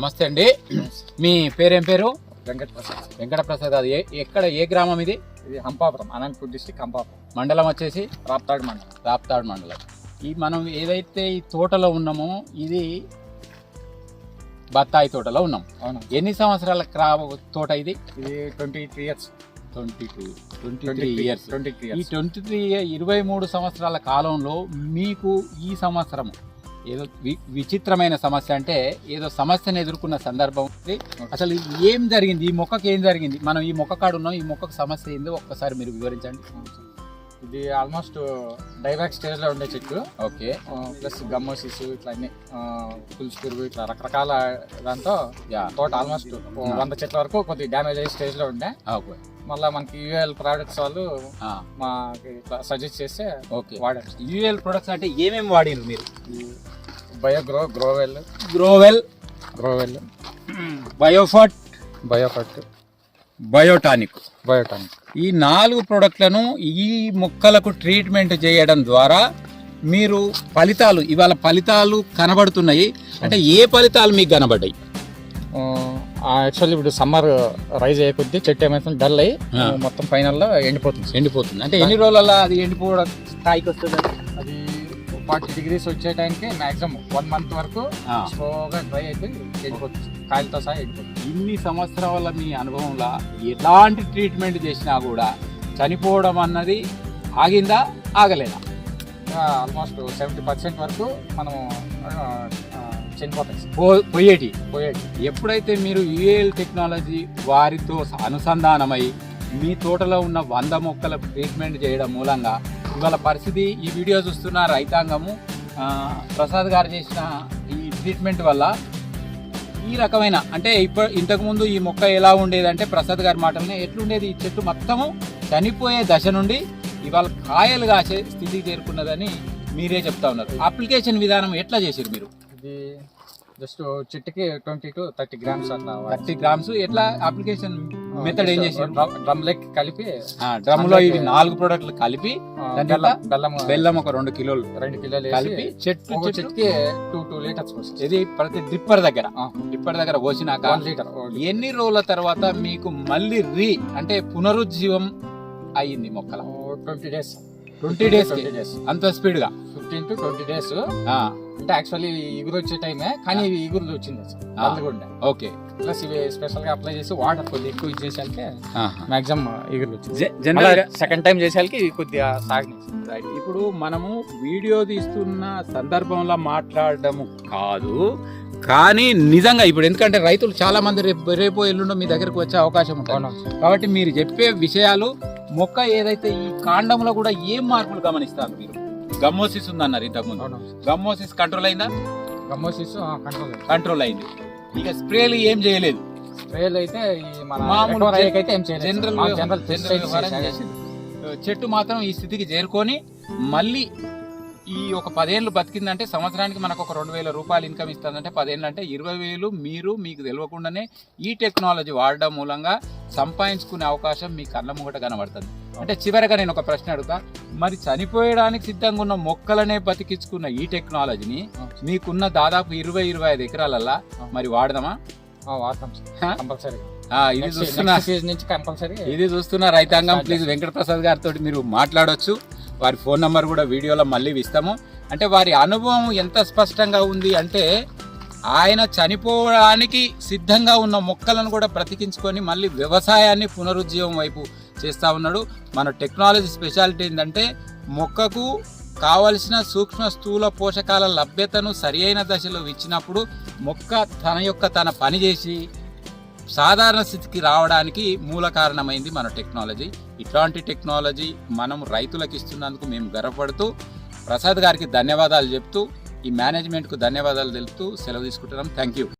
నమస్తే అండి. మీ పేరేం పేరు? వెంకట ప్రసాద్ వెంకట ప్రసాద్ అది ఎక్కడ ఏ గ్రామం ఇది? ఇది హంపాపురం అనంతపూర్ డిస్టిక్ హంపాపురం. మండలం వచ్చేసి? రాప్తాడు మండలం. రాప్తాడ్ మండలం. ఈ మనం ఏదైతే ఈ తోటలో ఉన్నామో ఇది బత్తాయి తోటలో ఉన్నాం. అవును? ఎన్ని సంవత్సరాల క్రా తోట ఇది? ఇది twenty three years. Twenty two twenty three years. Twenty three ఈ ట్వంటీ త్రీ ఇరవై మూడు సంవత్సరాల కాలంలో మీకు ఈ సంవత్సరం ఏదో విచిత్రమైన సమస్య అంటే ఏదో సమస్యను ఎదుర్కొన్న సందర్భం ఉంది. అసలు ఏం జరిగింది? ఈ మొక్కకి ఏం జరిగింది? మనం ఈ మొక్క కాడు ఉన్నాం ఈ మొక్కకు సమస్య ఏందో ఒక్కసారి మీరు వివరించండి. ఇది ఆల్మోస్ట్ డైబ్యాక్ స్టేజ్లో ఉండే చెట్టు. ఓకే. ప్లస్ గమ్మోసిస్ ఇట్లా అన్ని పులుసు పురుగు ఇట్లా రకరకాల దాంతో తోట ఆల్మోస్ట్ వంద చెట్ల వరకు కొద్దిగా డ్యామేజ్ అయ్యే స్టేజ్లో ఉండే. ఓకే. మళ్ళీ మనకి యూఎల్ ప్రొడక్ట్స్ వాళ్ళు మాకు ఇట్లా సజెస్ట్ చేస్తే ఓకే. వాడారు. యూఎల్ ప్రొడక్ట్స్ అంటే ఏమేమి వాడిరు మీరు? బయో గ్రో గ్రోవెల్ గ్రోవెల్ గ్రోవెల్ బయోఫట్ బయోఫట్ బయోటానిక్ బయోటానిక్ ఈ నాలుగు ప్రోడక్ట్లను ఈ మొక్కలకు ట్రీట్మెంట్ చేయడం ద్వారా మీరు ఫలితాలు ఇవాళ ఫలితాలు కనబడుతున్నాయి. అంటే ఏ ఫలితాలు మీకు కనబడ్డాయి? యాక్చువల్లీ ఇప్పుడు సమ్మర్ రైజ్ అయ్యే కొద్దీ చెట్టు ఏమైతుంది డల్ అయ్యి. మొత్తం ఫైనల్లో ఎండిపోతుంది. ఎండిపోతుంది. అంటే ఎన్ని రోజులలో అది ఎండిపోవడం? స్థాయికి వస్తుంది అది ఫార్టీ డిగ్రీస్ వచ్చే టైంకి మాక్సిమం వన్ మంత్ వరకు. స్లోగా డ్రై అయిపోయి ఎండిపోతుంది. కాయలతో సహా ఎండిపోతుంది. ఇన్ని సంవత్సరాల మీ అనుభవంలో ఎలాంటి ట్రీట్మెంట్ చేసినా కూడా చనిపోవడం అన్నది ఆగిందా ఆగలేదా? ఆల్మోస్ట్ సెవెంటీ పర్సెంట్ వరకు మనం చనిపోతాయి పోయేటి. పోయేది ఎప్పుడైతే మీరు యుఏఎల్ టెక్నాలజీ వారితో అనుసంధానమై మీ తోటలో ఉన్న వంద మొక్కల ట్రీట్మెంట్ చేయడం మూలంగా ఇవాళ పరిస్థితి ఈ వీడియో చూస్తున్న రైతాంగము ప్రసాద్ గారు చేసిన ఈ ట్రీట్మెంట్ వల్ల ఈ రకమైన అంటే ఇప్పుడు ఇంతకుముందు ఈ మొక్క ఎలా ఉండేదంటే ప్రసాద్ గారి మాటలనే ఎట్లుండేది? ఈ చెట్టు మొత్తము చనిపోయే దశ నుండి ఇవాళ కాయలు కాసే స్థితికి చేరుకున్నదని మీరే చెప్తా ఉన్నారు. అప్లికేషన్ విధానం ఎట్లా చేశారు మీరు? ఇది జస్ట్ చెట్టుకి ట్వంటీ టు థర్టీ గ్రామ్స్ అట్లా థర్టీ గ్రామ్స్. ఎట్లా అప్లికేషన్ మెథడ్ ఏం చేసారు డ్రమ్ లెక్ కలిపి డ్రమ్లో ఇవి నాలుగు ప్రోడక్ట్లు కలిపి బెల్లం బెల్లం ఒక రెండు కిలోలు రెండు కిలోలు కలిపి చెట్టు చెట్టుకి టూ టూ లీటర్స్ ఇది ప్రతి డ్రిప్పర్ దగ్గర. ఆ. డ్రిప్పర్ దగ్గర పోసినాక వన్ లీటర్ ఎన్ని రోజుల తర్వాత మీకు మళ్ళీ రీ అంటే పునరుజ్జీవం అయ్యింది మొక్కల? ట్వంటీ డేస్ ట్వంటీ డేస్ అంత స్పీడ్గా? ఫిఫ్టీన్ టు ట్వంటీ డేస్ అంటే యాక్చువల్లీ ఇగురు వచ్చే టైమే కానీ ఇవి ఇగురు వచ్చింది. అందుకుండే ఓకే. ప్లస్ ఇవి స్పెషల్గా అప్లై చేసి వాటర్ కొద్దిగా ఎక్కువ ఇచ్చేసరికి. మాక్సిమం ఇగురు వచ్చింది. జనరల్ సెకండ్ టైం చేసేసరికి ఇవి కొద్దిగా రైట్. ఇప్పుడు మనము వీడియో తీస్తున్న సందర్భంలో మాట్లాడడం కాదు కానీ నిజంగా ఇప్పుడు ఎందుకంటే రైతులు చాలా మంది రేపు రేపు ఎల్లుండో మీ దగ్గరకు వచ్చే అవకాశం ఉంటుంది. కాబట్టి మీరు చెప్పే విషయాలు మొక్క ఏదైతే ఈ కాండంలో కూడా ఏం మార్పులు గమనిస్తారు మీరు? గమ్మోసిస్. ఉందన్నారు ఇంతకుముందు. అవును. గమ్మోసిస్ కంట్రోల్ అయిందా? గమ్మోసిస్ కంట్రోల్ కంట్రోల్ అయింది. ఇక స్ప్రేలు ఏం చేయలేదు. స్ప్రేలు అయితే మామూలు జనరల్ జనరల్. చెట్టు మాత్రం ఈ స్థితికి చేరుకొని మళ్ళీ ఈ ఒక పదేళ్ళు బతికిందంటే సంవత్సరానికి మనకు ఒక రెండు వేల రూపాయలు ఇన్కమ్ ఇస్తుందంటే పదేళ్ళు అంటే ఇరవై వేలు మీరు మీకు తెలియకుండానే ఈ టెక్నాలజీ వాడడం మూలంగా సంపాదించుకునే అవకాశం మీ కళ్ళ ముంగట కనబడుతుంది. అంటే చివరిగా నేను ఒక ప్రశ్న అడుగుతా. మరి చనిపోయడానికి సిద్ధంగా ఉన్న మొక్కలనే బతికించుకున్న ఈ టెక్నాలజీని మీకున్న దాదాపు ఇరవై ఇరవై ఐదు ఎకరాలల్లా మరి వాడదామా? వాడతాం ఇది చూస్తున్నా. నుంచి కంపల్సరీ ఇది చూస్తున్న రైతాంగం. ప్లీజ్ వెంకట ప్రసాద్ గారితో మీరు మాట్లాడొచ్చు. వారి ఫోన్ నంబర్ కూడా వీడియోలో మళ్ళీ ఇస్తాము. అంటే వారి అనుభవం ఎంత స్పష్టంగా ఉంది అంటే ఆయన చనిపోవడానికి సిద్ధంగా ఉన్న మొక్కలను కూడా బ్రతికించుకొని మళ్ళీ వ్యవసాయాన్ని పునరుజ్జీవం వైపు చేస్తూ ఉన్నాడు. మన టెక్నాలజీ స్పెషాలిటీ ఏంటంటే మొక్కకు కావలసిన సూక్ష్మ స్థూల పోషకాల లభ్యతను సరియైన దశలో ఇచ్చినప్పుడు మొక్క తన యొక్క తన పని చేసి సాధారణ స్థితికి రావడానికి మూల కారణమైంది మన టెక్నాలజీ. ఇట్లాంటి టెక్నాలజీ మనం రైతులకు ఇస్తున్నందుకు మేము గర్వపడుతూ ప్రసాద్ గారికి ధన్యవాదాలు చెప్తూ ఈ మేనేజ్మెంట్కు ధన్యవాదాలు తెలుపుతూ సెలవు తీసుకుంటున్నాం. Thank you.